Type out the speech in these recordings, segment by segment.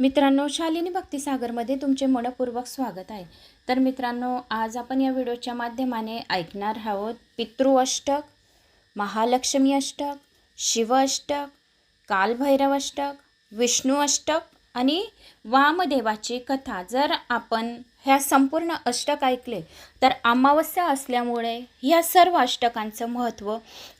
मित्रांनो शालिनी भक्तिसागरमध्ये तुमचे मनपूर्वक स्वागत आहे. तर मित्रांनो आज आपण या व्हिडिओच्या माध्यमाने ऐकणार आहोत पितृ अष्टक महालक्ष्मी अष्टक शिव अष्टक कालभैरव अष्टक विष्णू अष्टक आणि वामदेवाची कथा. जर आपण ह्या संपूर्ण अष्टक ऐकले तर अमावस्या असल्यामुळे ह्या सर्व अष्टकांचं महत्त्व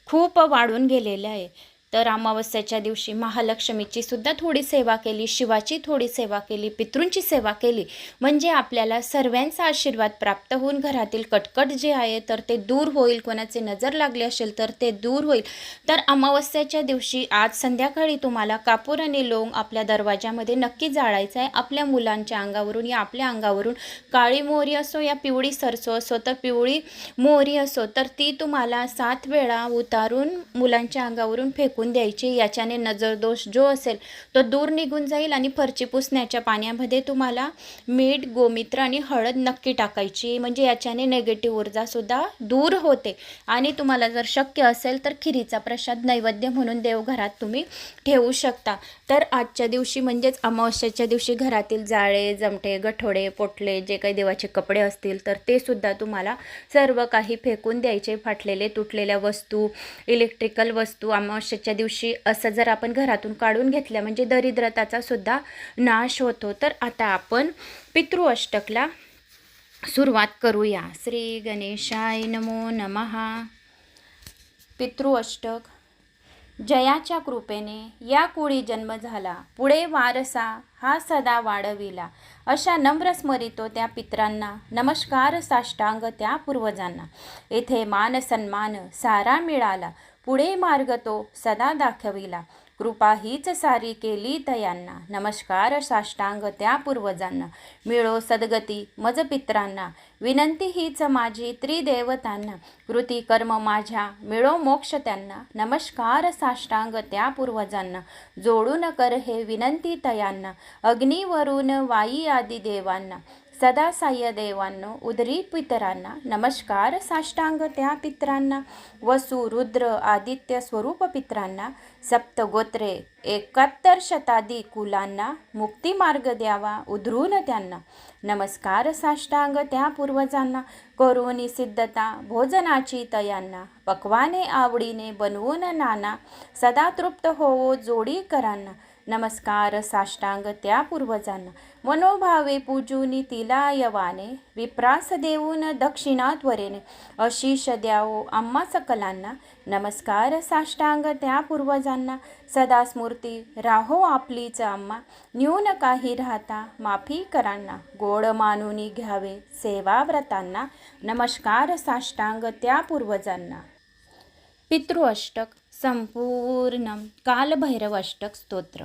खूप वाढून गेलेलं आहे. तर अमावस्याच्या दिवशी महालक्ष्मीची सुद्धा थोडी सेवा केली शिवाची थोडी सेवा केली पितृंची सेवा केली. म्हणजे आपल्याला सर्वांचा आशीर्वाद प्राप्त होऊन घरातील कटकट जे आहे तर ते दूर होईल. कोणाचे नजर लागले असेल तर ते दूर होईल. तर अमावस्याच्या दिवशी आज संध्याकाळी तुम्हाला कापूर आणि लोंग आपल्या दरवाजामध्ये नक्की जाळायचं आहे. आपल्या मुलांच्या अंगावरून या आपल्या अंगावरून काळी मोहरी असो या पिवळी सरसो असो तर पिवळी मोहरी असो तर ती तुम्हाला सात वेळा उतारून मुलांच्या अंगावरून फेकून द्यायची याच्याने नजरदोष जो असेल तो दूर निघून जाईल आणि फरची पुसण्याच्या पाण्यामध्ये तुम्हाला मीठ गोमित्र आणि हळद नक्की टाकायची. म्हणजे याच्याने नेगेटिव्ह ऊर्जासुद्धा दूर होते. आणि तुम्हाला जर शक्य असेल तर खिरीचा प्रसाद नैवेद्य म्हणून देवघरात तुम्ही ठेवू शकता. तर आजच्या दिवशी म्हणजेच अमावस्याच्या दिवशी घरातील जाळे जमटे गठोडे पोटले जे काही देवाचे कपडे असतील तर ते सुद्धा तुम्हाला सर्व काही फेकून द्यायचे फाटलेले तुटलेल्या वस्तू इलेक्ट्रिकल वस्तू अमावस्याच्या दिवशी असं जर आपण घरातून काढून घेतल्या म्हणजे दरिद्रताचा सुद्धा नाश होतो. तर आता आपण पितृ अष्टकला सुरुवात करूया. श्री गणेशाय नमो नमहा पितृ अष्टक जयाच्या कृपेने या कुळी जन्म झाला. पुढे वारसा हा सदा वाढविला. अशा नम्र स्मरितो त्या पित्रांना. नमस्कार साष्टांग त्या पूर्वजांना. येथे मान सन्मान सारा मिळाला. पुढे मार्ग तो सदा दाखविला. कृपा हीच सारी केली तयांना नमस्कार साष्टांग त्या पूर्वजांना. मिळो सद्गती मज पित्रांना विनंती हीच माझी त्रिदेवतांना. कृती कर्म माझ्या मिळो मोक्ष त्यांना. नमस्कार साष्टांग त्या पूर्वजांना. जोडून कर हे विनंती तयांना. अग्निवरून वाई आदी देवांना. सदा साह्य देवांनो उदरी पितरांना. नमस्कार साष्टांग त्या पित्रांना. वसु रुद्र आदित्य स्वरूप पित्रांना. सप्तगोत्रे एकाहत्तर शताधी कुलांना मुक्तिमार्ग द्यावा उधरून त्यांना नमस्कार साष्टांग त्या पूर्वजांना करुणी सिद्धता भोजनाची तयांना पक्वाने आवडीने बनवून नाना सदा तृप्त होवो जोडी करांना नमस्कार साष्टांग त्या पूर्वजांना मनोभावे पूजूनी तिला यवाने विप्रास देऊन दक्षिणा त्वरेने अशीष द्यावो आम्हा सकलांना. नमस्कार साष्टांग त्या पूर्वजांना. सदा स्मृती राहो आपलीच आम्हा. न्यून काही राहता माफी करांना. गोड मानूनी घ्यावे सेवा व्रतांना नमस्कार साष्टांग त्या पूर्वजांना. पितृ अष्टक संपूर्ण. कालभैरव अष्टक स्तोत्र.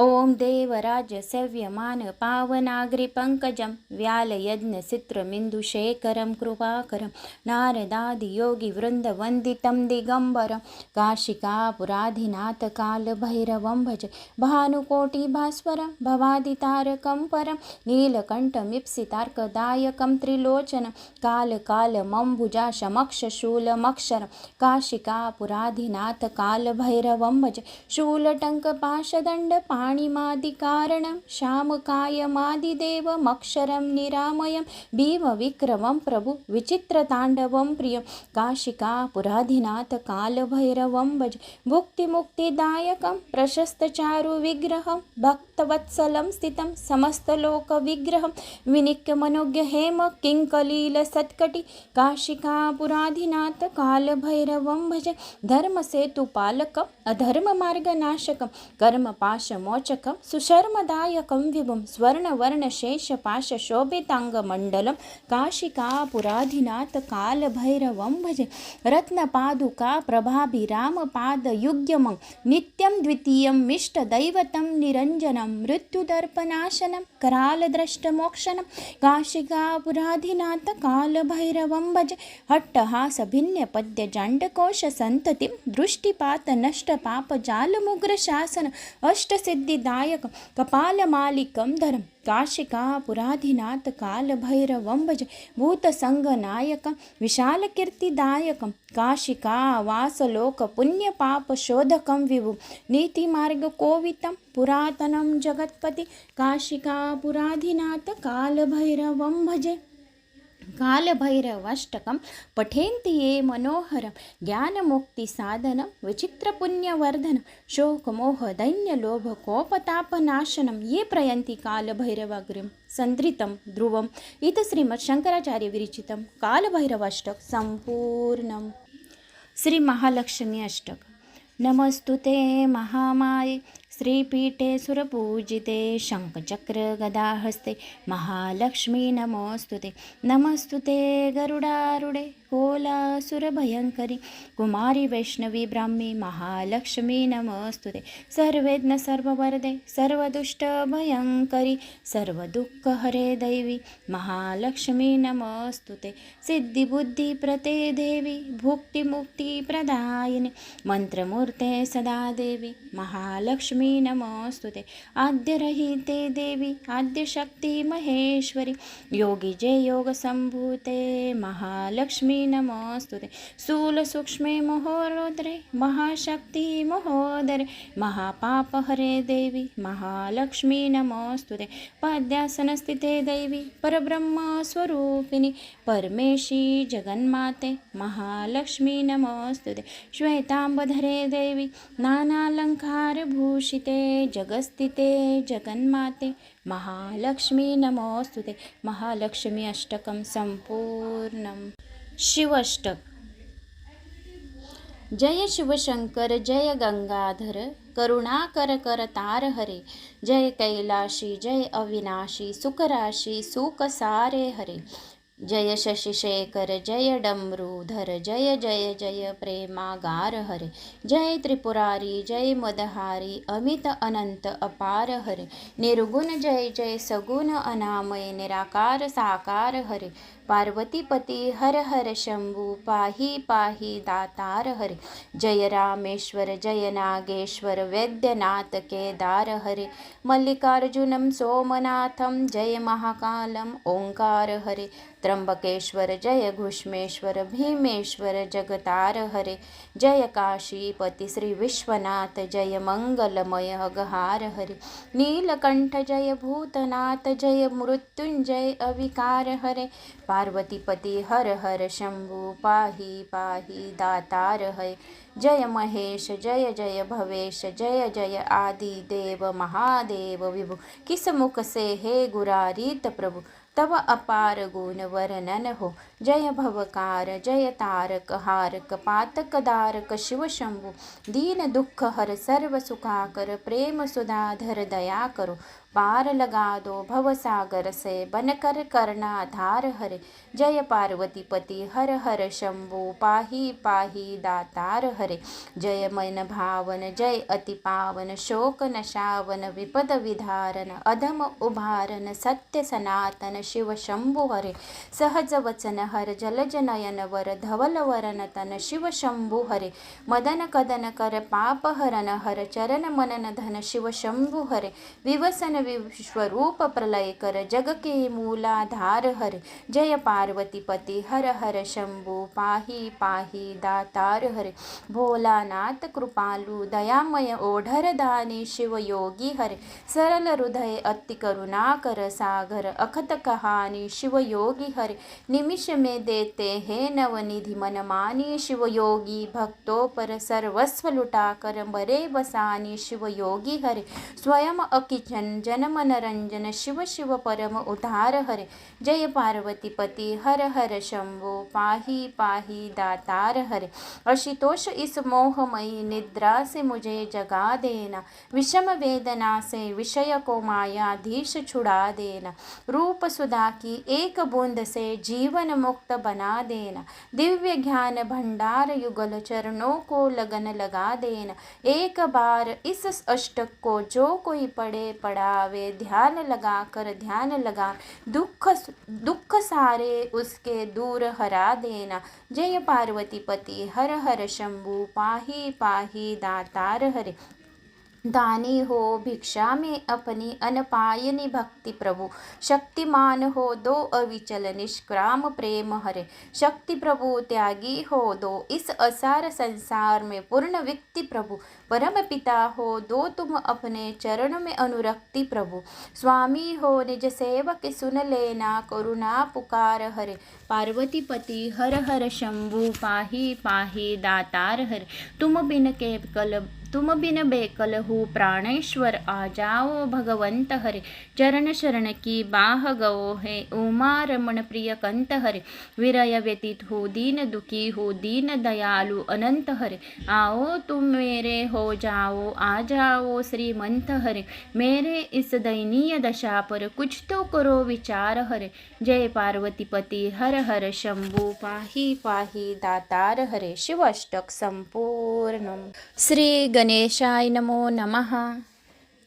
ॐ देवराज सेव्यमान पावनाग्रिपङ्कजं व्यालयज्ञसित्रमिन्दुशेखरं कृपाकरं नारदादियोगिवृन्दवन्दितं दिगम्बरं काशिकापुराधिनाथकालभैरवं भज भानुकोटिभास्वरं भवादितारकं परं नीलकण्ठमीप्सितार्कदायकं त्रिलोचनं कालकालमम्बुजाशमक्षशूलमक्षरं काशिकापुराधिनाथकालभैरवं भज शूलटङ्कपाशदण्डपा पाणिमादिकारणं श्यामकायमादिदेवमक्षरं निरामयं भीमविक्रमं प्रभु विचित्रताण्डवं प्रियं। काशिकापुराधिनाथ कालभैरवं भज। भुक्तिमुक्तिदायकं प्रशस्तचारुविग्रहं भक्तवत्सलं स्थितं समस्तलोकविग्रहं। विनिक्यमनोज्ञहेम किङ्कलीलसत्कटि काशिकापुराधिनाथ कालभैरवं भज। धर्मसेतुपालकम् अधर्ममार्गनाशकं कर्मपाशमोचकं सुशर्मदायकं विभुं स्वर्णवर्णशेषपाशशोभिताङ्गमण्डलं काशिकापुराधिनाथकालभैरवं भजे रत्नपादुका प्रभाभिरामपादयुग्यमं नित्यं द्वितीयं मिष्टदैवतं निरञ्जनं मृत्युदर्पनाशनं करालद्रष्टमोक्षणं काशिकापुराधिनाथ भजे हट्टहासभिन्यपद्यजाण्डकोशसन्ततिं दृष्टिपातनष्टपापजालमुग्रशासन अष्टसिद्ध सिद्धिदायकं कपालमालिकं धरं। काशिकापुराधिनाथ कालभैरवं भज। भूतसङ्गनायकं। विशालकीर्तिदायकं। काशिकावासलोकपुण्यपापशोधकं विभु। नीतिमार्गकोवितं पुरातनं जगत्पति। काशिकापुराधिनाथ कालभैरवं भजे। कालभैरवाष्टकं पठेन्ति ये मनोहरं ज्ञानमुक्तिसाधनं विचित्रपुण्यवर्धनं शोकमोहदैन्यलोभकोपतापनाशनं ये प्रयन्ति कालभैरवाग्रिं। सन्द्रितं ध्रुवम्। इति श्रीमच्छङ्कराचार्यविरचितं कालभैरवाष्टक सम्पूर्णं श्रीमहालक्ष्मी अष्टक। नमस्तु ते महामाये। श्रीपीठे सुरपूजिते शङ्खचक्रगदाहस्ते महालक्ष्मी नमोऽस्तु ते। नमस्तु ते गरुडारुडे। कोलासुरभयङ्करी। कुमारी वैष्णवी ब्राह्मी महालक्ष्मी नमस्तु ते सर्वेज्ञ सर्ववरदे सर्वदुष्टभयङ्करी सर्वदुःखहरे दैवी महालक्ष्मी नमोऽस्तु ते सिद्धिबुद्धिप्रते देवी भुक्तिमुक्तिप्रदायिनि मन्त्रमूर्ते सदा देवी महालक्ष्मी नमोऽस्तु ते आद्यरहिते देवी आद्यशक्ति महेश्वरी योगी जय योगसम्भूते महालक्ष्मी नमोऽस्तु ते। स्थूलसूक्ष्मे महोरोदरे महाशक्ति महोदरे महापापहरे देवी महालक्ष्मी नमोऽस्तु ते। पाद्यासनस्थिते देवी परब्रह्मस्वरूपिणि परमेशी जगन्माते महालक्ष्मी नमोऽस्तु ते। श्वेताम्बधरे देवी नानालङ्कारभूषिते जगस्थिते जगन्माते महालक्ष्मी नमोऽस्तु ते। महालक्ष्मी अष्टकं सम्पूर्णम्। शिवष्टक. जय शिवशंकर जय गंगाधर करुणाकर कर तार हरे. जय कैलाशी जय अविनाशी सुखराशी सुख सारे हरे. जय शशिशेखर जय डमरूधर जय जय जय प्रेमागार हरे। जय त्रिपुरारी जय मदहारी अमित अनंत अपार हरे। निर्गुण जय जय सगुण अनामय निराकार साकार हरे। पार्वतीपती हर हर शंभू पाही पाही दातार हरे। जय रामेश्वर जय नागेश्वर वैद्यनाथ केदार हरे। मल्लिकार्जुनं सोमनाथं जय महाकालं ओंकार हरे। त्र्यंबकेश्वर जय घुष्मेश्वर भीमेश्वर जगतार हरे। जय काशीपती श्री विश्वनाथ जय मंगलमय अगहार हरे। नीलकंठ जय भूतनाथ जय मृत्युंजय अविकार हरे। पार्वतीपती हर हर शंभू पाही पाही दातार हय जय महेश जय जय भवेश जय जय आदि देव महादेव विभु। किस मुख से हे गुरारीत प्रभु? तव अपार गुण वर्णन हो। जय भवकार जय तारक हारक पातक दारक शिव शंभू। दीन दुःख हर सर्व सुखाकर प्रेम सुधाधर दया करो। पार लगा दो भवसागर से बनकर करना धार हरे। जय पार्वती पति हर हर शंभू पाही पाही दातार हरे। जय मन भावन जय अति पावन शोक नशावन विपद विधारन अधम उभारन सत्य सनातन शिव शंभू हरे। सहज वचन हर जलज नयन वर धवल वरन तन शिव शंभू हरे। मदन कदन कर पाप हरन हर चरण मनन धन शिव शंभू हरे। विवसन विश्वरूप प्रलय कर जग के मूलाधार हर। जय पार्वती पति हर हर शंभू पाही पाही दातार हरे। भोलानाथ कृपालु दयामय ओढर दानी शिव योगी हरे। सरल हृदय अति करुणा कर सागर अखत कहानी शिव योगी हरे। निमिष में देते है नवनिधि मन मानी शिव योगी भक्तों पर सर्वस्व लुटा कर मरे बसानी शिव योगी हरे। स्वयं अकिचन जन मनरंजन शिव शिव परम उधार हरे। जय पार्वती पति हर हर शंभो पाही पाही दातार हरे। अशितोष इस मोहमयी निद्रा से मुझे जगा देना। विषम वेदना से विषय को मायाधीश छुड़ा देना। रूप सुधा की एक बूंद से जीवन मुक्त बना देना। दिव्य ज्ञान भंडार युगल चरणों को लगन लगा देना। एक बार इस अष्टक को जो कोई पढ़े पढ़ावे ध्यान लगा कर ध्यान लगा। दुख दुख सारे उसके दूर हरा देना। जय पार्वती पति, हर हर शंभु, पाही पाही दातार हरे। दानी हो भिक्षा में अपनी अनपायनी भक्ति प्रभु। शक्तिमान हो दो अविचल निष्क्राम प्रेम हरे। शक्ति प्रभु त्यागी हो दो इस असार संसार में पूर्ण व्यक्ति प्रभु। परम पिता हो दो तुम अपने चरण में अनुरक्ति प्रभु। स्वामी हो निज सेवक सुन लेना करुणा पुकार हरे। पार्वती पति हर हर शंभु पाही पाही दातार हरे। तुम बिन के कल तुम बिन बेकल हु प्राणेश्वर आ जाओ भगवंत हरे चरण शरण की बाह गओ है उमा रमण प्रिय कंत हरे विरय व्यतीत हो दीन दुखी हो दीन दयालु अनंत हरे आओ तुम मेरे हो जाओ आ जाओ श्रीमंत हरे मेरे इस दयनीय दशा पर कुछ तो करो विचार हरे जय पार्वती पती हर हर शंभू पाही पाही दातार हरे शिवष्टक संपूर्ण। श्री गणेशाय नमो नमः.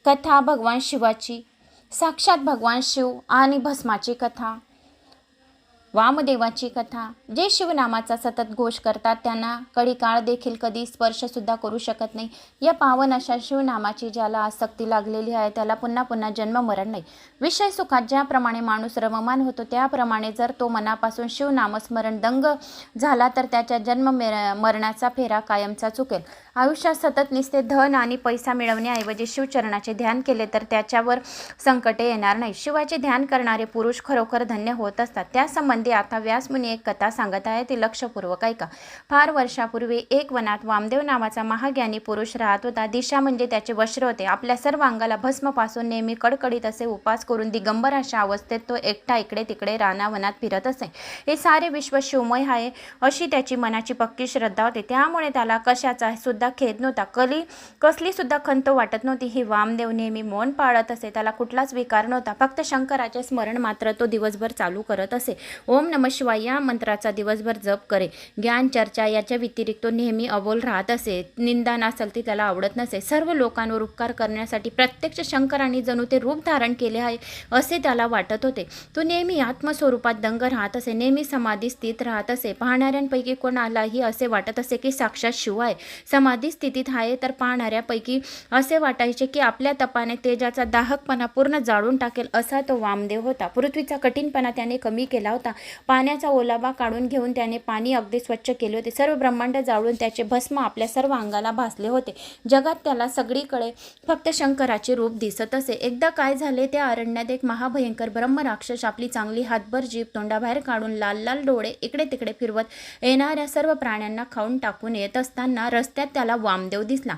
कथा भगवान शिवाची साक्षात भगवान शिव आणि भस्माची कथा. वामदेवाची कथा. जे शिवनामाचा सतत घोष करतात त्यांना कडी काळ देखील कधी स्पर्शसुद्धा करू शकत नाही. या पावन अशा शिवनामाची ज्याला आसक्ती लागलेली आहे त्याला पुन्हा पुन्हा जन्म मरण नाही. विषय सुखात ज्याप्रमाणे माणूस रममान होतो त्याप्रमाणे जर तो मनापासून शिवनामस्मरण दंग झाला तर त्याच्या जन्म मरणाचा फेरा कायमचा चुकेल. आयुष्यात सतत निसते धन आणि पैसा मिळवण्याऐवजी शिवचरणाचे ध्यान केले तर त्याच्यावर संकटे येणार नाही शिवाचे ध्यान करणारे पुरुष खरोखर धन्य होत असतात. त्यासंबंधी आता व्यासमुनी एक कथा सांगत आहे. ती लक्षपूर्वक ऐका. फार वर्षापूर्वी एक वनात वामदेव नावाचा महाज्ञानी पुरुष राहत होता. दिशा म्हणजे त्याचे वस्त्र होते. आपल्या सर्व अंगाला भस्मपासून नेहमी कडकडीत असे उपास करून दिगंबर अशा अवस्थेत तो एकटा इकडे तिकडे रानावनात फिरत असे. हे सारे विश्व शिवमय आहे अशी त्याची मनाची पक्की श्रद्धा होती. त्यामुळे त्याला कशाचा सुद्धा खेद नव्हता. कली कसली सुद्धा खंत वाटत नव्हती. ही वामदेव नेहमी मौन पाळत असे. त्याला कुठलाच विकार नव्हता. फक्त शंकराचे स्मरण मात्र तो दिवसभर चालू करत असे. ओम नम शिवाय या मंत्राचा दिवसभर जप करे. ज्ञान चर्चा याच्या व्यतिरिक्त तो नेहमी अबोल राहत असे. निंदा नसेल ती त्याला आवडत नसे. सर्व लोकांवर उपकार करण्यासाठी प्रत्यक्ष शंकरांनी जणू ते रूप धारण केले आहे असे त्याला वाटत होते. तो नेहमी आत्मस्वरूपात दंग राहत असे नेहमी समाधी स्थित राहत असे. पाहणाऱ्यांपैकी कोणालाही असे वाटत असे की साक्षात शिव आहे. समाधी स्थितीत आहे तर पाहणाऱ्यापैकी असे वाटायचे की आपल्या तपाने तेजाचा दाहकपणा पूर्ण जाळून टाकेल असा तो वामदेव होता. पृथ्वीचा कठीणपणा त्याने कमी केला होता. पाण्याचा ओलावा काढून घेऊन त्याने पाणी अगदी स्वच्छ केले होते. सर्व ब्रह्मांड जाळून त्याचे भस्म आपल्या सर्व अंगाला भासले होते. जगात त्याला सगळीकडे फक्त शंकराचे रूप दिसत असे. एकदा काय झाले त्या अरण्यात एक महाभयंकर ब्रह्म राक्षस आपली चांगली हातभर जीभ तोंडाबाहेर काढून लाल लाल डोळे इकडे तिकडे फिरवत येणाऱ्या सर्व प्राण्यांना खाऊन टाकून येत असताना रस्त्यात त्याला वामदेव दिसला.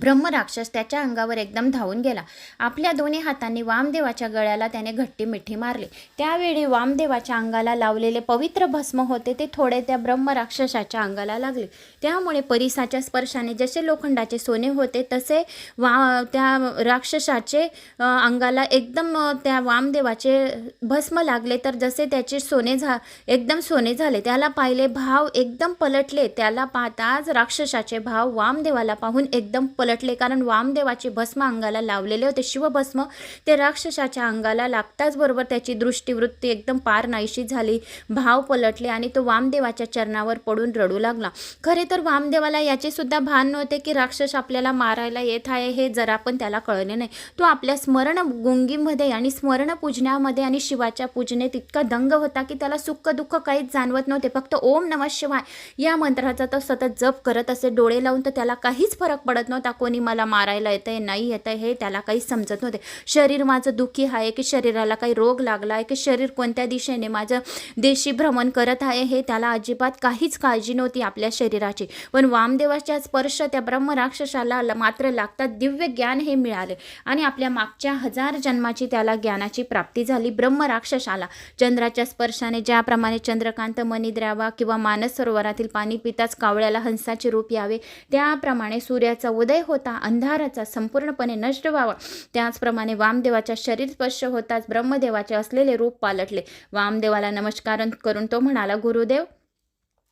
ब्रह्मराक्षस त्याच्या अंगावर एकदम धावून गेला. आपल्या दोन्ही हातांनी वामदेवाच्या गळ्याला त्याने घट्टी मिठी मारली. त्यावेळी वामदेवाच्या अंगाला लावलेले पवित्र भस्म होते ते थोडे त्या ब्रह्मराक्षसाच्या अंगाला लागले. त्यामुळे परिसाच्या स्पर्शाने जसे लोखंडाचे सोने होते तसे वा त्या राक्षसाचे अंगाला एकदम त्या वामदेवाचे भस्म लागले. तर जसे त्याचे सोने झा एकदम सोने झाले त्याला पाहिले भाव एकदम पलटले. त्याला पाहताच राक्षसाचे भाव वामदेवाला पाहून एकदम पल पलटले कारण वामदेवाचे भस्म अंगाला लावलेले होते. शिवभस्म ते राक्षसाच्या अंगाला लागताच बरोबर त्याची दृष्टीवृत्ती एकदम पार नाहीशी झाली. भाव पलटले आणि तो वामदेवाच्या चरणावर पडून रडू लागला. खरे तर वामदेवाला याचे सुद्धा भान नव्हते की राक्षस आपल्याला मारायला येत आहे हे जरा पण त्याला कळले नाही. तो आपल्या स्मरण गुंगीमध्ये आणि स्मरण पूजण्यामध्ये आणि शिवाच्या पूजनेत इतका दंग होता की त्याला सुख दुःख काहीच जाणवत नव्हते. फक्त ओम नमः शिवाय या मंत्राचा तो सतत जप करत असे डोळे लावून तर त्याला काहीच फरक पडत नव्हता. आता कोणी मला मारायला येतंय नाही येतं हे त्याला काही समजत नव्हते. शरीर माझं दुःखी आहे की शरीराला काही रोग लागला आहे की शरीर कोणत्या दिशेने माझं देशी भ्रमण करत आहे हे त्याला अजिबात काहीच काळजी नव्हती आपल्या शरीराची. पण वामदेवाच्या स्पर्श त्या ब्रह्मराक्षसाला मात्र लागतात दिव्य ज्ञान हे मिळाले. आणि आपल्या मागच्या हजार जन्माची त्याला ज्ञानाची प्राप्ती झाली ब्रह्मराक्षसाला. चंद्राच्या स्पर्शाने ज्याप्रमाणे चंद्रकांत मनिद्रावा किंवा मानस सरोवरातील पाणी पिताच कावळ्याला हंसाचे रूप यावे त्याप्रमाणे सूर्याचा उदय होता अंधाराचा संपूर्णपणे नष्ट व्हावा. त्याचप्रमाणे वामदेवाच्या शरीर स्पर्श होताच ब्रह्मदेवाचे असलेले रूप पालटले. वामदेवाला नमस्कार करून तो म्हणाला गुरुदेव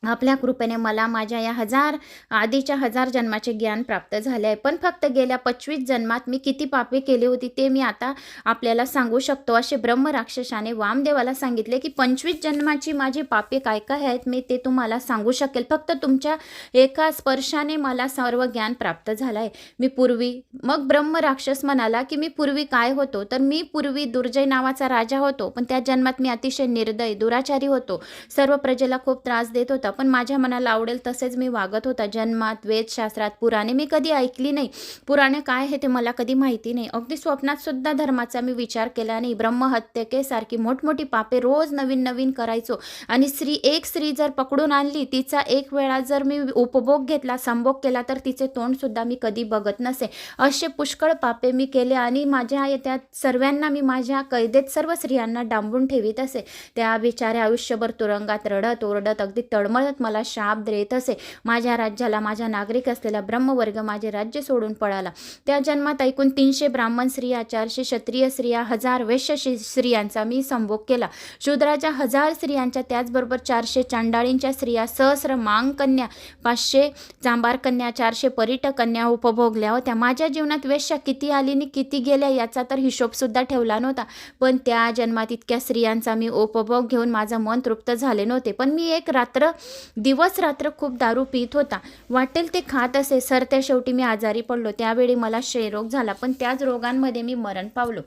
आपल्या कृपेने मला माझ्या या हजार आधीच्या हजार जन्माचे ज्ञान प्राप्त झाले आहे. पण फक्त गेल्या पंचवीस जन्मात मी किती पापे केली होती ते मी आता आपल्याला सांगू शकतो. असे ब्रह्म राक्षसाने वामदेवाला सांगितले की पंचवीस जन्माची माझी पापे काय काय आहेत मी ते तुम्हाला सांगू शकेल. फक्त तुमच्या एका स्पर्शाने मला सर्व ज्ञान प्राप्त झालं आहे. मी पूर्वी मग ब्रह्म राक्षस म्हणाला की मी पूर्वी काय होतो? तर मी पूर्वी दुर्जय नावाचा राजा होतो. पण त्या जन्मात मी अतिशय निर्दय दुराचारी होतो. सर्व प्रजेला खूप त्रास देत होता. पण माझ्या मनाला आवडेल तसेच मी वागत होता. जन्मात वेदशास्त्रात पुराणे मी कधी ऐकली नाही. पुराणे काय आहे ते मला कधी माहिती नाही. अगदी स्वप्नात सुद्धा धर्माचा मी विचार केला नाही. ब्रह्महत्यकेसारखी मोठमोठी पापे रोज नवीन नवीन करायचो. आणि स्त्री एक स्त्री जर पकडून आणली तिचा एक वेळा जर मी उपभोग घेतला संभोग केला तर तिचे तोंडसुद्धा मी कधी बघत नसे. असे पुष्कळ पापे मी केले आणि माझ्या त्या सर्वांना मी माझ्या कैदेत सर्व स्त्रियांना डांबून ठेवीत असे. त्या बिचाऱ्या आयुष्यभर तुरुंगात रडत ओरडत अगदी तळमळत मला शाप देत असे. माझ्या राज्याला माझ्या नागरिक असलेला ब्रह्मवर्ग माझे राज्य सोडून पळाला. त्या जन्मात ऐकून तीनशे ब्राह्मण स्त्रिया चारशे क्षत्रिय स्त्रिया हजार वैश्य शि- स्त्रियांचा मी संभोग केला. शूद्राच्या हजार स्त्रियांच्या त्याचबरोबर चारशे चांडाळींच्या स्त्रिया सहस्र मांग कन्या पाचशे चांबार कन्या चारशे पर्यटक कन्या उपभोगल्या होत्या. माझ्या जीवनात वेश्या किती आली आणि किती गेल्या याचा तर हिशोबसुद्धा ठेवला नव्हता. पण त्या जन्मात इतक्या स्त्रियांचा मी उपभोग घेऊन माझं मन तृप्त झाले नव्हते. पण मी एक रात्र दिवस रात्र खूप दारू पित होता. वाटेल ते खात असे सर त्या शेवटी मी आजारी पडलो. त्यावेळी मला क्षयरोग झाला पण त्याच रोगांमध्ये मी मरण पावलो.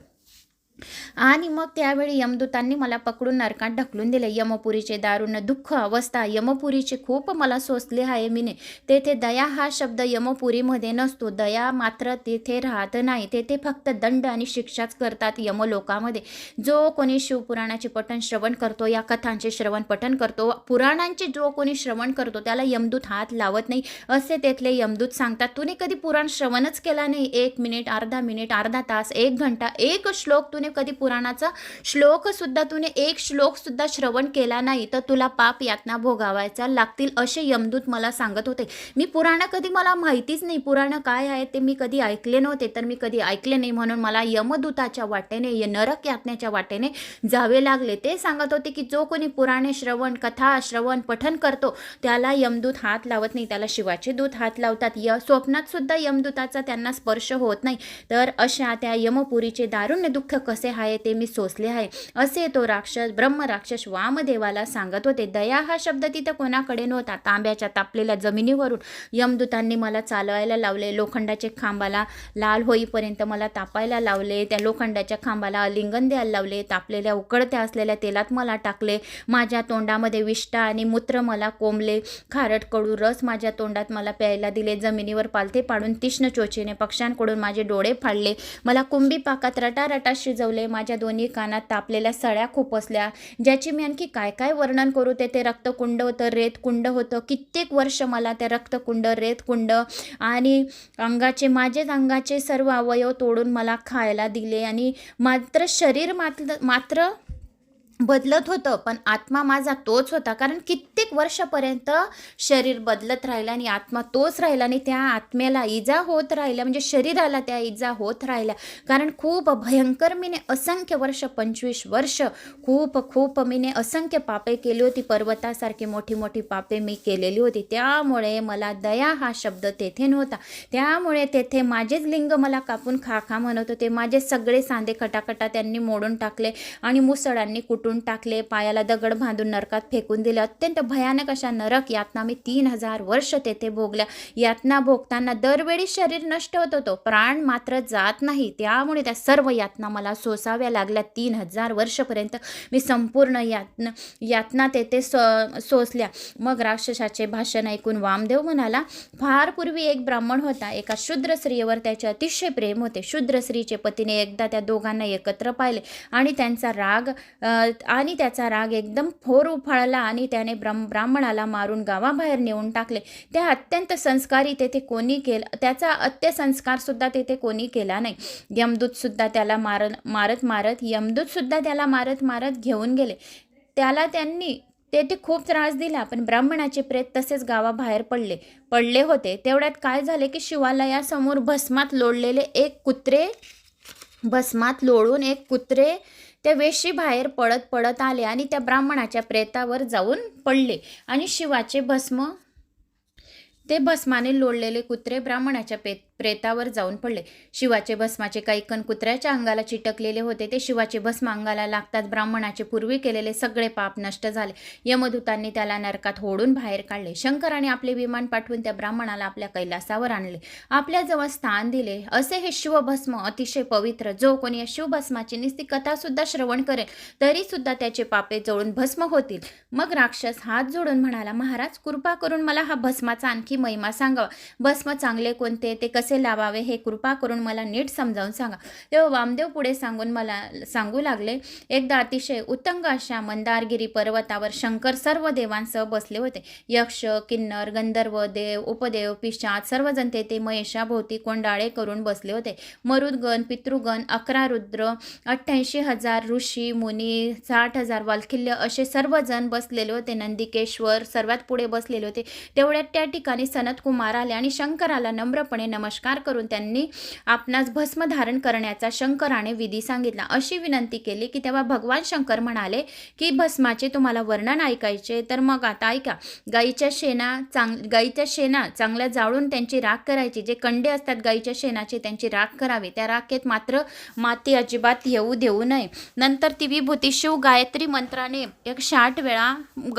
आणि मग त्यावेळी यमदूतांनी मला पकडून नरकात ढकलून दिले. यमपुरीचे दारुण दुःख अवस्था यमपुरीचे खूप मला सोसले आहे मीने. तेथे दया हा शब्द यमपुरीमध्ये नसतो. दया मात्र तेथे राहत नाही. तेथे फक्त दंड आणि शिक्षाच करतात यमलोकामध्ये. जो कोणी शिवपुराणाचे पठण श्रवण करतो या कथांचे श्रवण पठण करतो पुराणांचे जो कोणी श्रवण करतो त्याला यमदूत हात लावत नाही. असे तेथले यमदूत सांगतात तुने कधी पुराण श्रवणच केला नाही? एक मिनिट अर्धा मिनिट अर्धा तास एक घंटा एक श्लोक तुने म्हणजे कधी पुराणाचा श्लोक सुद्धा तुने एक श्लोक सुद्धा श्रवण केला नाही तर तुला पाप यातना भोगावायचा लागतील असे यमदूत मला सांगत होते. मी पुराण कधी मला माहितीच नाही. पुराण काय आहे ते मी कधी ऐकले नव्हते तर मी कधी ऐकले नाही. म्हणून मला यमदूताच्या वाटेने नरक यातनेच्या वाटेने जावे लागले. ते सांगत होते की जो कोणी पुराणे श्रवण कथा श्रवण पठन करतो त्याला यमदूत हात लावत नाही. त्याला शिवाचे दूत हात लावतात. य स्वप्नात सुद्धा यमदूताचा त्यांना स्पर्श होत नाही. तर अशा त्या यमपुरीचे दारुण्य दुःख कसे आहे ते मी सोसले आहे. असे तो राक्षस ब्रह्म राक्षस वामदेवाला सांगत होते दया हा शब्द तिथं कोणाकडे नव्हता. तांब्याच्या तापलेल्या जमिनीवरून यमदूतांनी मला चालवायला लावले लोखंडाचे खांबाला लाल होईपर्यंत मला तापायला लावले त्या लोखंडाच्या खांबाला आलिंगन द्यायला लावले तापलेल्या उकळत्या असलेल्या तेलात मला टाकले माझ्या तोंडामध्ये विष्ठा आणि मूत्र मला कोंबले खारट कडू रस माझ्या तोंडात मला प्यायला दिले जमिनीवर पालथे पाडून तीक्ष्ण चोचीने पक्ष्यांकडून माझे डोळे फाडले मला कुंभी पाकात रटारटा शिजवले माझ्या दोन्ही कानात तापलेल्या सळ्या खुपसल्या ज्याची मी आणखी काय काय वर्णन करू? ते ते रक्तकुंड होतं रेतकुंड होतं. कित्येक वर्ष मला त्या रक्तकुंड रेतकुंड आणि अंगाचे माझेच अंगाचे सर्व अवयव तोडून मला खायला दिले आणि मात्र शरीर मात्र मात्र बदलत होतं पण आत्मा माझा तोच होता. कारण कित्येक वर्षापर्यंत शरीर बदलत राहिलं आणि आत्मा तोच राहिला आणि त्या आत्म्याला इजा होत राहिल्या. म्हणजे शरीराला त्या इजा होत राहिल्या. कारण खूप भयंकर मीने असंख्य वर्ष पंचवीस वर्ष खूप खूप मीने असंख्य पापे केली होती. पर्वतासारखी मोठी मोठी पापे मी केलेली होती. त्यामुळे मला दया हा शब्द तेथे नव्हता. त्यामुळे तेथे माझेच लिंग मला कापून खा खा म्हणत होते. माझे सगळे सांधे खटाखटा त्यांनी मोडून टाकले आणि मुसळांनी कुटून टाकले पायाला दगड बांधून नरकात फेकून दिले. अत्यंत भयानक अशा नरक यातना मी तीन हजार वर्ष तेथे भोगल्या. यातना भोगताना दरवेळी शरीर नष्ट होत होतो. प्राण मात्र जात नाही. त्यामुळे त्या सर्व यातना मला सोसाव्या लागल्या. तीन हजार वर्षपर्यंत मी संपूर्ण यातना यातना तेथे सो सोसल्या. मग राक्षसाचे भाषण ऐकून वामदेव म्हणाला फार पूर्वी एक ब्राह्मण होता. एका शूद्र स्त्रीवर त्याचे अतिशय प्रेम होते. शूद्र स्त्रीचे पतीने एकदा त्या दोघांना एकत्र पाहिले आणि त्यांचा राग अ, आणि त्याचा राग एकदम फोर उफाळला आणि त्याने ब्रम ब्राह्मणाला मारून गावाबाहेर नेऊन टाकले. त्या अत्यंत संस्कारी तेथे कोणी केलं त्याचा अत्यसंस्कारसुद्धा तेथे कोणी केला नाही. यमदूतसुद्धा त्याला मार मारत मारत यमदूतसुद्धा त्याला मारत मारत घेऊन गेले. त्याला त्यांनी तेथे खूप त्रास दिला पण ब्राह्मणाचे प्रेत तसेच गावाबाहेर पडले. पडले होते. तेवढ्यात काय झाले की शिवालयासमोर भस्मात लोळलेले एक कुत्रे भस्मात लोळून एक कुत्रे त्या वेशी बाहेर पळत पळत आले आणि त्या ब्राह्मणाच्या प्रेतावर जाऊन पडले. आणि शिवाचे भस्म ते भस्माने लोळलेले कुत्रे ब्राह्मणाच्या पेत प्रेतावर जाऊन पडले. शिवाचे भस्माचे काही कण कुत्र्याच्या अंगाला चिटकलेले होते. ते शिवाचे भस्म अंगाला लागतात. ब्राह्मणाचे पूर्वी केलेले सगळे पाप नष्ट झाले. यमदूतांनी त्याला नरकात होडून बाहेर काढले. शंकराने आपले विमान पाठवून त्या ब्राह्मणाला आपल्या कैलासावर आणले. आपल्याजवळ स्थान दिले. असे हे शिवभस्म अतिशय पवित्र. जो कोणी या शिवभस्माची निस्ती कथासुद्धा श्रवण करेल तरी सुद्धा त्याचे पापे जळून भस्म होतील. मग राक्षस हात जोडून म्हणाला महाराज कृपा करून मला हा भस्माचा आणखी महिमा सांगावा. भस्म चांगले कोणते? ते कसे लावावे हे कृपा करून मला नीट समजावून सांगा. तेव्हा वामदेव पुढे सांगून मला सांगू लागले एकदा अतिशय उत्तंग अशा मंदारगिरी पर्वतावर शंकर सर्व देवांसह बसले होते. यक्ष किन्नर गंधर्व देव उपदेव पिशाद सर्वजण तेथे महेशाभोवती कोंडाळे करून बसले होते. मरुदगण पितृगण अकरा रुद्र अठ्ठ्याऐंशी हजार ऋषी मुनी साठ हजार वालखिल्य असे सर्वजण बसलेले होते. नंदिकेश्वर सर्वात पुढे बसलेले होते. तेवढ्यात त्या ठिकाणी सनत कुमार आले आणि शंकराला नम्रपणे नमस्कार करून त्यांनी आपणास भस्म धारण करण्याचा शंकराने विधी सांगितला. अशी विनंती केली की तेव्हा भगवान शंकर म्हणाले की भस्माचे तुम्हाला वर्णन ऐकायचे तर मग आता ऐका. गाईच्या शेणा चांग गाईच्या शेणा चांगल्या जाळून त्यांची राख करायची. जे कंडे असतात गाईच्या शेणाचे त्यांची राख करावी. त्या राखेत मात्र माती अजिबात येऊ देऊ नये. नंतर ती विभूती शिव गायत्री मंत्राने एक साठ वेळा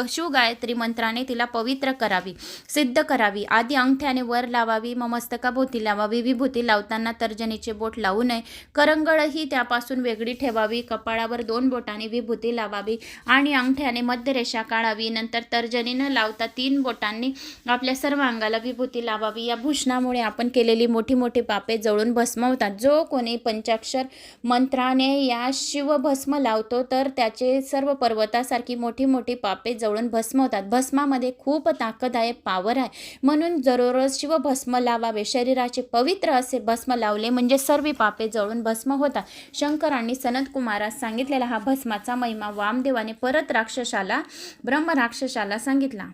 शिव गायत्री मंत्राने तिला पवित्र करावी सिद्ध करावी. आधी अंगठ्याने वर लावावी. मग मस्तकाभोवतीला लावावी विभूती लावताना तर्जनीचे बोट लावू नये. करंगळही त्यापासून वेगळी ठेवावी. कपाळावर दोन बोटाने विभूती लावावी आणि अंगठ्याने मध्यरेषा काढावी. नंतर तर्जनी न लावता तीन बोटांनी आपल्या सर्व अंगाला विभूती लावावी. या भूषणामुळे आपण केलेली मोठी मोठी पापे जळून भस्मवतात. जो कोणी पंचाक्षर मंत्राने या शिवभस्म लावतो तर त्याचे सर्व पर्वतासारखी मोठी मोठी पापे जळून भस्मवतात. भस्मामध्ये खूप ताकद आहे पावर आहे. म्हणून दररोज शिवभस्म लावावे. शरीराचे पवित्र असे भस्म लावले म्हणजे सर्व पापे जळून भस्म होतात. शंकरांनी सनत कुमारास सांगितलेला हा भस्माचा महिमा वामदेवाने परत राक्षसाला ब्रह्मराक्षसाला सांगितला.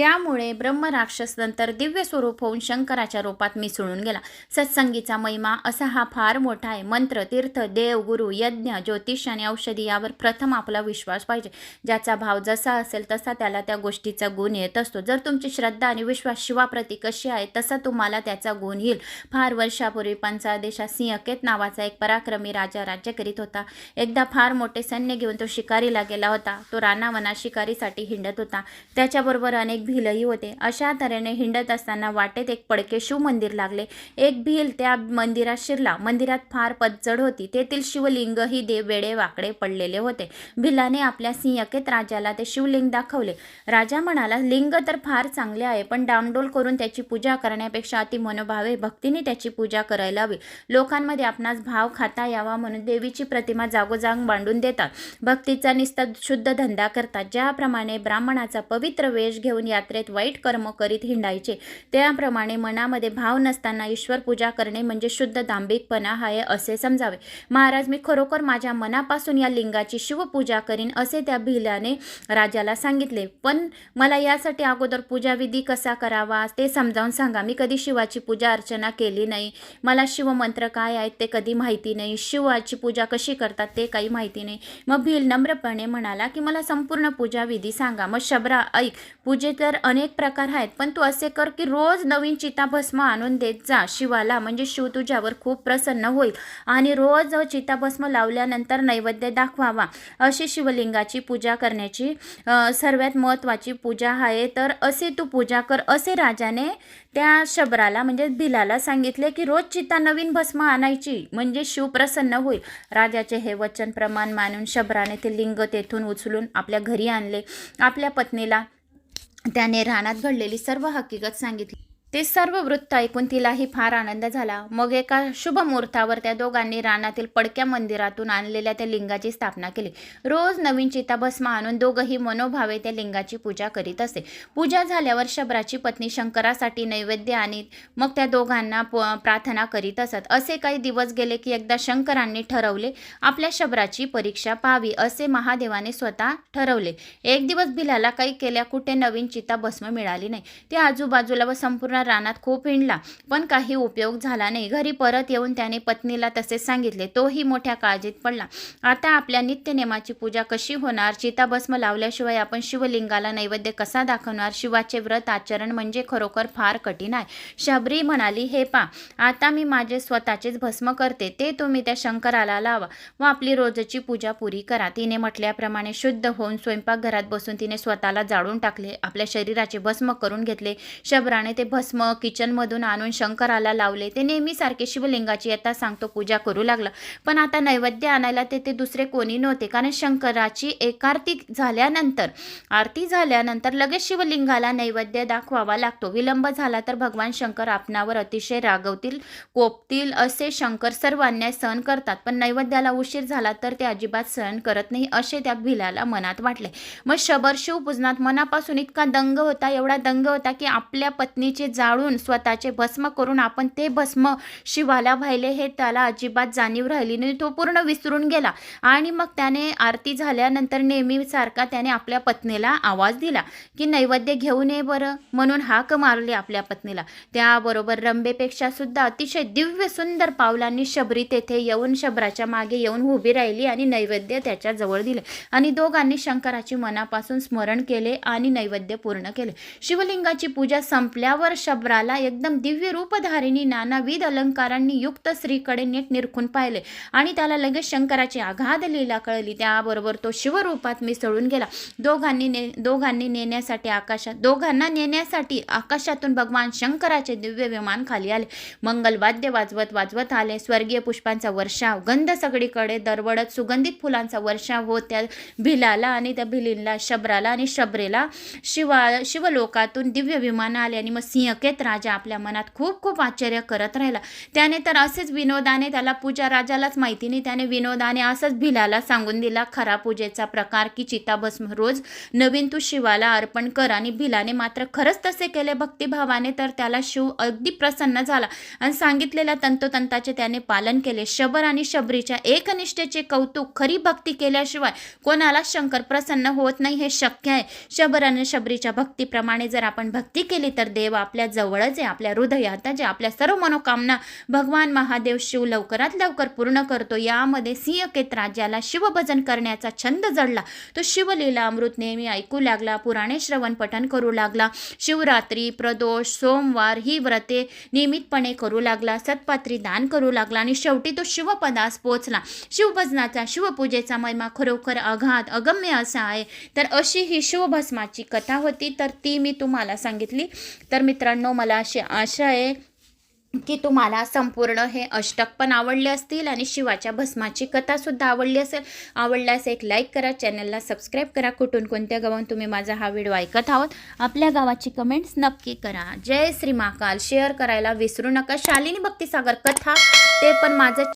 त्यामुळे ब्रह्मराक्षस नंतर दिव्य स्वरूप होऊन शंकराच्या रूपात मिसळून गेला. सत्संगीचा महिमा असा हा फार मोठा आहे. मंत्र तीर्थ देव गुरु यज्ञ ज्योतिष आणि औषधी यावर प्रथम आपला विश्वास पाहिजे. ज्याचा भाव जसा असेल तसा त्याला त्या गोष्टीचा गुण येत असतो. जर तुमची श्रद्धा आणि विश्वास शिवाप्रती कशी आहे तसा तुम्हाला त्याचा गुण येईल. फार वर्षापूर्वी पंचा देशात सिंहकेत नावाचा एक पराक्रमी राजा राज्य करीत होता. एकदा फार मोठे सैन्य घेऊन तो शिकारीला गेला होता. तो रानावना शिकारीसाठी हिंडत होता. त्याच्याबरोबर अनेक भिलही होते. अशा तऱ्हेने हिंडत असताना वाटेत एक पडके शिव मंदिर लागले. एक भिल त्या मंदिरात शिरला. मंदिरात फार पतझड होती. तेथील शिवलिंगही देव वेडे वाकडे पडलेले होते. भिलाने आपल्या सिंहकेत राजाला ते शिवलिंग दाखवले. राजा म्हणाला लिंग तर फार चांगले आहे पण डामडोल करून त्याची पूजा करण्यापेक्षा अति मनोभावे भक्तीने त्याची पूजा करायला हवी. लोकांमध्ये आपणास भाव खाता यावा म्हणून देवीची प्रतिमा जागोजाग मांडून देतात. भक्तीचा निस्ता शुद्ध धंदा करतात. ज्याप्रमाणे ब्राह्मणाचा पवित्र वेश घेऊन यात्रेत वाईट कर्म करीत हिंडायचे. त्याप्रमाणे मनामध्ये भाव नसताना ईश्वर पूजा करणे म्हणजे शुद्ध दांभिकपणा आहे असे समजावे. महाराज मी खरोखर माझ्या मनापासून या लिंगाची शिवपूजा करीन असे त्या भिलाने राजाला सांगितले. पण मला यासाठी अगोदर पूजाविधी कसा करावा ते समजावून सांगा. मी कधी शिवाची पूजा अर्चना केली नाही. मला शिवमंत्र काय आहेत ते कधी माहिती नाही. शिवाची पूजा कशी करतात ते काही माहिती नाही. मग भील नम्रपणे म्हणाला की मला संपूर्ण पूजाविधी सांगा. मग शबरा ऐक पूजेत तर अनेक प्रकार आहेत. पण तू असे कर की रोज नवीन चिताभस्म आणून देत जा शिवाला. म्हणजे शिव तुझ्यावर खूप प्रसन्न होईल. आणि रोज चिताभस्म लावल्यानंतर नैवेद्य दाखवावा. अशी शिवलिंगाची पूजा करण्याची सर्वात महत्त्वाची पूजा आहे. तर असे तू पूजा कर. असे राजाने त्या शबराला म्हणजे भिलाला सांगितले की रोज चिता नवीन भस्म आणायची. म्हणजे शिव प्रसन्न होईल. राजाचे हे वचन प्रमाण मानून शबराने ते लिंग तेथून उचलून आपल्या घरी आणले. आपल्या पत्नीला त्याने रानात घडलेली सर्व हकीकत सांगितली. ते सर्व वृत्त ऐकून तिलाही फार आनंद झाला. मग एका शुभ मुहूर्तावर त्या दोघांनी रानातील पडक्या मंदिरातून आणलेल्या त्या लिंगाची स्थापना केली. रोज नवीन चिताभस्म आणून दोघंही मनोभावे त्या लिंगाची पूजा करीत असे. पूजा झाल्यावर शबराची पत्नी शंकरासाठी नैवेद्य आणि मग त्या दोघांना प प्रार्थना करीत असत. असे काही दिवस गेले की एकदा शंकरांनी ठरवले आपल्या शबराची परीक्षा पाहावी असे महादेवाने स्वतः ठरवले. एक दिवस भिलाला काही केल्या कुठे नवीन चिताभस्म मिळाली नाही. ते आजूबाजूला व संपूर्ण दिवसभरात रानात खूप हिंडला पण काही उपयोग झाला नाही. घरी परत येऊन त्याने पत्नीला तसेच सांगितले. तोही मोठ्या काळजीत पडला. आता आपल्या नित्यनेमाची पूजा कशी होणार? चिताभस्म लावल्याशिवाय आपण शिवलिंगाला नैवेद्य कसा दाखवणार? शिवाचे व्रत आचरण म्हणजे खरोखर फार कठीण आहे. शबरी म्हणाली हे पा आता मी माझे स्वतःचेच भस्म करते. ते तुम्ही त्या शंकराला लावा व आपली रोजची पूजा पुरी करा. तिने म्हटल्याप्रमाणे शुद्ध होऊन स्वयंपाकघरात बसून तिने स्वतःला जाळून टाकले. आपल्या शरीराचे भस्म करून घेतले. शबराने ते भस्म किचनमधून आणून शंकराला लावले. ते नेहमीसारखे शिवलिंगाची यथा सांगतो पूजा करू लागला. पण आता नैवेद्य आणायला ते ते दुसरे कोणी नव्हते. कारण शंकराची एकारती झाल्यानंतर आरती झाल्यानंतर लगेच शिवलिंगाला नैवेद्य दाखवावा लागतो. विलंब झाला तर भगवान शंकर आपणावर अतिशय रागवतील कोपतील असे शंकर सर्व अन्याय सहन करतात. पण नैवेद्याला उशीर झाला तर ते अजिबात सहन करत नाही असे त्या भिलाला मनात वाटले. मग शबर शिवपूजनात मनापासून इतका दंग होता एवढा दंग होता की आपल्या पत्नीचे जाळून स्वतःचे भस्म करून आपण ते भस्म शिवाला व्हायले हे त्याला अजिबात जाणीव राहिली नाही. तो पूर्ण विसरून गेला आणि मग त्याने आरती झाल्यानंतर नेहमीसारखा त्याने आपल्या पत्नीला आवाज दिला की नैवेद्य घेऊन ये बरं. म्हणून हाक मारली आपल्या पत्नीला. त्याबरोबर रंबेपेक्षा सुद्धा अतिशय दिव्य सुंदर पावलांनी शबरी तेथे येऊन शबराच्या मागे येऊन उभी राहिली आणि नैवेद्य त्याच्याजवळ दिले आणि दोघांनी शंकराची मनापासून स्मरण केले आणि नैवेद्य पूर्ण केले. शिवलिंगाची पूजा संपल्यावर शबराला एकदम दिव्य रूपधारिणी नानाविध अलंकारांनी युक्त स्त्रीकडे नीट निरखून पाहिले. आणि त्याला लगेच शंकराची आघाध लीला कळली. त्याबरोबर तो शिवरूपात मिसळून गेला. दोघांनी ने दोघांनी नेण्यासाठी आकाशात दोघांना नेण्यासाठी आकाशातून भगवान शंकराचे दिव्य विमान खाली आले. मंगलवाद्य वाजवत वाजवत आले. स्वर्गीय पुष्पांचा वर्षाव गंध सगळीकडे दरवडत सुगंधित फुलांचा वर्षाव होत त्या भिलाला आणि त्या भिलींला शबराला आणि शबरेला शिवा शिवलोकातून दिव्य विमान आले. आणि मग सिंह सिंहकेत राजा आपल्या मनात खूप खूप आश्चर्य करत राहिला. त्याने तर असेच विनोदाने त्याला पूजा राजालाच माहिती नाही त्याने विनोदाने असंच भिलाला सांगून दिला खरा पूजेचा प्रकार की चिताभस्म रोज नवीन तू शिवाला अर्पण कर. आणि भिलाने मात्र खरंच तसे केले. भक्तिभावाने तर त्याला शिव अगदी प्रसन्न झाला आणि सांगितलेल्या तंतोतंताचे त्याने पालन केले. शबर आणि शबरीच्या एकनिष्ठेचे कौतुक खरी भक्ती केल्याशिवाय कोणाला शंकर प्रसन्न होत नाही हे शक्य आहे. शबर आणि शबरीच्या भक्तीप्रमाणे जर आपण भक्ती केली तर देव आपल्या जवळच आहे आपल्या हृदयात आहे आपल्या सर्व मनोकामना भगवान महादेव शिव लवकरात लवकर पूर्ण करतो. यामध्ये सिंहकेत राज्याला शिवभजन करण्याचा छंद जडला. तो शिवलीला अमृत नेहमी ऐकू लागला पुराणे श्रवण पठण करू लागला शिवरात्री प्रदोष सोमवार ही व्रते नियमितपणे करू लागला सत्पात्री दान करू लागला आणि शेवटी तो शिवपदास पोचला शिवभजनाचा शिवपूजेचा महिमा खरोखर अघात अगम्य असा आहे. तर अशी ही शिवभस्माची कथा होती. तर ती मी तुम्हाला सांगितली. तर मित्र मित्रांनो मला अशी आशा आहे की तुम्हाला संपूर्ण हे अष्टक पण आवडले असतील आणि शिवाच्या भस्माची कथासुद्धा आवडली असेल आवडल्यास एक लाईक करा चॅनलला सबस्क्राईब करा. कुठून कोणत्या गावात तुम्ही माझा हा व्हिडिओ ऐकत आहोत आपल्या गावाची कमेंट्स नक्की करा. जय श्री महाकाल. शेअर करायला विसरू नका. शालिनी भक्तिसागर कथा ते पण माझं